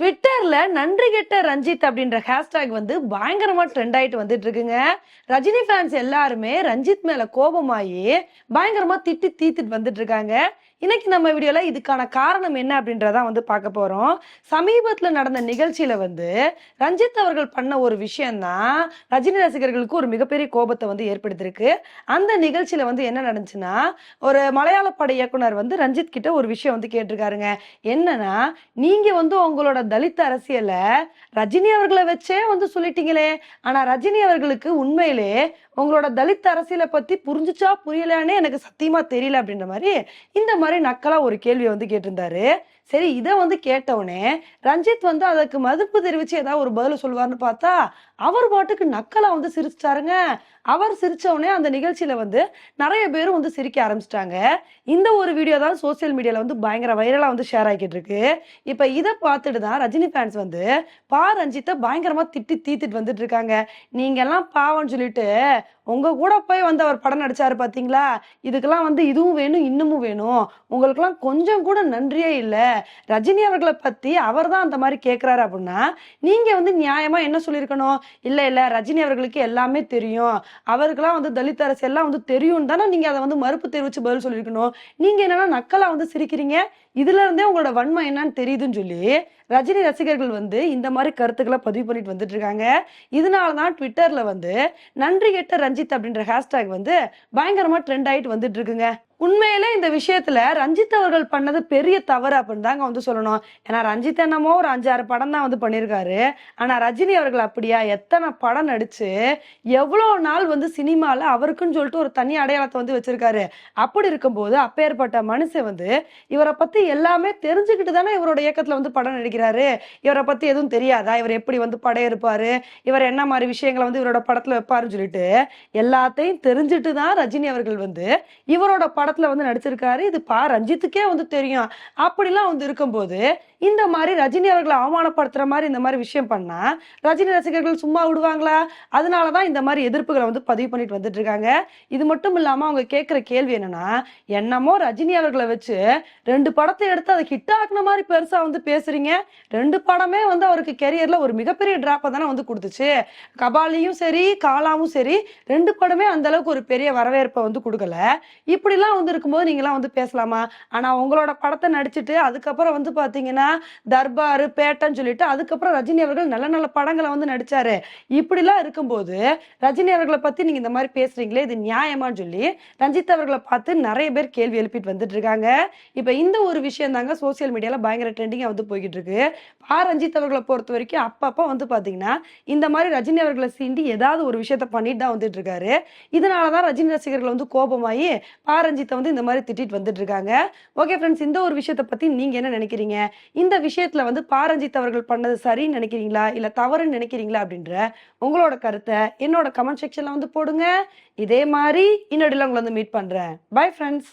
Bitti. ட்விட்டர்ல நன்றி கெட்ட ரஞ்சித் அப்படின்ற ஹேஷ்டேக் வந்து பயங்கரமா ட்ரெண்ட் ஆயிட்டு வந்துட்டு இருக்குங்க ரஜினி ஃபேன்ஸ் எல்லாருமே ரஞ்சித் மேல கோபமாயி பயங்கரமா திட்டி தீத்துட்டு வந்துட்டு இருக்காங்க இன்னைக்கு நம்ம வீடியோல இதுக்கான காரணம் என்ன அப்படின்றத வந்து பார்க்க போறோம். சமீபத்துல நடந்த நிகழ்ச்சியில வந்து ரஞ்சித் அவர்கள் பண்ண ஒரு விஷயம்தான் ரஜினி ரசிகர்களுக்கு ஒரு மிகப்பெரிய கோபத்தை வந்து ஏற்படுத்தியிருக்கு. அந்த நிகழ்ச்சியில வந்து என்ன நடந்துச்சுன்னா ஒரு மலையாள பட இயக்குனர் வந்து ரஞ்சித் கிட்ட ஒரு விஷயம் வந்து கேட்டிருக்காருங்க. என்னன்னா நீங்க வந்து உங்களோட தலித் அரசியல ரஜினி அவர்களை வச்சே வந்து சொல்லிட்டீங்களே. ஆனா ரஜினி அவர்களுக்கு உண்மையிலே உங்களோட தலித் அரசியலை பத்தி புரிஞ்சுச்சா புரியலான்னு எனக்கு சத்தியமா தெரியல அப்படின்ற மாதிரி இந்த மாதிரி நக்கலா ஒரு கேள்வியை வந்து கேட்டிருந்தாரு. சரி இதை வந்து கேட்டவுடனே ரஞ்சித் வந்து அதுக்கு மதிப்பு தெரிவிச்சு ஏதாவது ஒரு பதில் சொல்லுவார்னு பார்த்தா அவர் பாட்டுக்கு நக்கலா வந்து சிரிச்சிட்டாருங்க. அவர் சிரிச்சவுடனே அந்த நிகழ்ச்சியில வந்து நிறைய பேரும் வந்து சிரிக்க ஆரம்பிச்சிட்டாங்க. இந்த ஒரு வீடியோ தான் சோசியல் மீடியால வந்து பயங்கர வைரலா வந்து ஷேர் ஆகிட்டு இருக்கு இப்ப இதை பார்த்துட்டு தான் ரஜினி ஃபேன்ஸ் வந்து பா ரஞ்சித்தை பயங்கரமா திட்டி தீத்துட்டு வந்துட்டு இருக்காங்க நீங்க எல்லாம் பாவம்னு சொல்லிட்டு உங்க கூட போய் வந்து அவர் படம் நடிச்சாரு பாத்தீங்களா இதுக்கெல்லாம் வந்து இதுவும் வேணும் இன்னமும் வேணும். உங்களுக்கெல்லாம் கொஞ்சம் கூட நன்றியே இல்லை. ரஜினி அவர்களை பத்தி அவர் தான் அந்த மாதிரி கேட்கிறாரு அப்படின்னா நீங்க வந்து நியாயமா என்ன சொல்லியிருக்கணும்? இல்ல இல்ல ரஜினி அவர்களுக்கு எல்லாமே தெரியும். அவருக்கெல்லாம் வந்து தலித் அரசு எல்லாம் வந்து தெரியும் தானே நீங்க அதை வந்து மறுப்பு தெரிவிச்சு பதில் சொல்லியிருக்கணும். நீங்க என்னன்னா நக்கலா வந்து சிரிக்கிறீங்க. இதுல இருந்தே உங்களோட வன்மை என்னன்னு தெரியுதுன்னு சொல்லி ரஜினி ரசிகர்கள் வந்து இந்த மாதிரி கருத்துக்களை பதிவு பண்ணிட்டு வந்துட்டு இருக்காங்க இதனால தான் ட்விட்டர்ல வந்து நன்றி கெட்ட ரஞ்சித் அப்படின்ற ஹேஷ்டேக் வந்து பயங்கரமா ட்ரெண்ட் ஆயிட்டு வந்துட்டு இருக்குங்க உண்மையிலே இந்த விஷயத்துல ரஞ்சித் அவர்கள் பண்ணது பெரிய தவறு அப்படின்னு தாங்க வந்து சொல்லணும். ஏன்னா ரஞ்சித் என்னமோ ஒரு அஞ்சாறு படம் தான் வந்து பண்ணியிருக்காரு ஆனா ரஜினி அவர்கள் அப்படியா? எத்தனை படம் நடிச்சு எவ்வளோ நாள் வந்து சினிமால அவருக்குன்னு சொல்லிட்டு ஒரு தனி அடையாளத்தை வந்து வச்சிருக்காரு. அப்படி இருக்கும்போது அப்பேற்பட்ட மனுஷன் வந்து இவரை பத்தி எல்லாமே தெரிஞ்சுக்கிட்டு தானே இவரோட இயக்கத்துல வந்து படம் நடிக்கிறாரு. இவரை பத்தி எதுவும் தெரியாதா? இவர் எப்படி வந்து படம் இருப்பாரு இவர் என்ன மாதிரி விஷயங்களை வந்து இவரோட படத்துல வைப்பாருன்னு சொல்லிட்டு எல்லாத்தையும் தெரிஞ்சுட்டு தான் ரஜினி அவர்கள் வந்து இவரோட படத்துல வந்து நடிச்சிருக்காரு. இது பா ரஞ்சித்துக்கே வந்து தெரியும். அப்படிலாம் வந்து இருக்கும்போது இந்த மாதிரி ரஜினி அவர்களை அவமானப்படுத்துற மாதிரி இந்த மாதிரி விஷயம் பண்ணா ரஜினி ரசிகர்கள் சும்மா விடுவாங்களா? அதனாலதான் இந்த மாதிரி எதிர்ப்புகளை வந்து பதிவு பண்ணிட்டு வந்துட்டு இருக்காங்க. இது மட்டும் இல்லாம அவங்க கேட்கிற கேள்வி என்னன்னா என்னமோ ரஜினி அவர்களை வச்சு ரெண்டு படத்தை எடுத்து அதை ஹிட் ஆக்குன மாதிரி பெருசா வந்து பேசுறீங்க. ரெண்டு படமே வந்து அவருக்கு கெரியர்ல ஒரு மிகப்பெரிய டிராப்பை தானே வந்து கொடுத்துச்சு. கபாலியும் சரி காலாவும் சரி ரெண்டு படமே அந்த அளவுக்கு ஒரு பெரிய வரவேற்பை வந்து கொடுக்கல. இப்படிலாம் வந்து இருக்கும்போது நீங்களாம் வந்து பேசலாமா? ஆனா உங்களோட படத்தை நடிச்சுட்டு அதுக்கப்புறம் வந்து பாத்தீங்கன்னா தர்பார் பேட்டைன்னு சொல்லிட்டு அதுக்கப்புறம் ரஜினி அவர்கள் நல்ல நல்ல படங்களை வந்து நடிச்சாரு. இப்படிலாம் இருக்கும்போது ரஜினி அவர்களை பத்தி நீங்க இந்த மாதிரி பேசுறீங்களே இது நியாயமான்னு சொல்லி ரஞ்சித் அவர்களை பார்த்து நிறைய பேர் கேள்வி எழுப்பிட்டு வந்துட்டு இருக்காங்க இப்ப இந்த ஒரு விஷயம் தாங்க சோசியல் மீடியால பயங்கர ட்ரெண்டிங்கா வந்து போய்கிட்டு இருக்கு பா. ரஞ்சித் அவர்களை பொறுத்த வரைக்கும் அப்பப்போ வந்து பாத்தீங்கன்னா இந்த மாதிரி ரஜினி அவர்களை சீண்டி ஏதாவது ஒரு விஷயத்த பண்ணிட்டு தான் வந்துட்டு இருக்காரு இதனாலதான் ரஜினி ரசிகர்கள் வந்து கோபமாயி பா. ரஞ்சித் ரஞ்சித்தை வந்து இந்த மாதிரி திட்டிட்டு வந்துட்டு இருக்காங்க ஓகே ஃப்ரெண்ட்ஸ் இந்த ஒரு விஷயத்த பத்தி நீங்க என்ன நினைக்கிறீங்க? இந்த விஷயத்துல வந்து பாரஞ்சித் அவர்கள் பண்ணது சரின்னு நினைக்கிறீங்களா? இல்ல தவறுன்னு நினைக்கிறீங்களா? அப்படின்ற உங்களோட கருத்தை என்னோட கமெண்ட் செக்ஷன்ல வந்து போடுங்க. இதே மாதிரி இன்னொடியில் உங்களை வந்து மீட் பண்றேன். Bye friends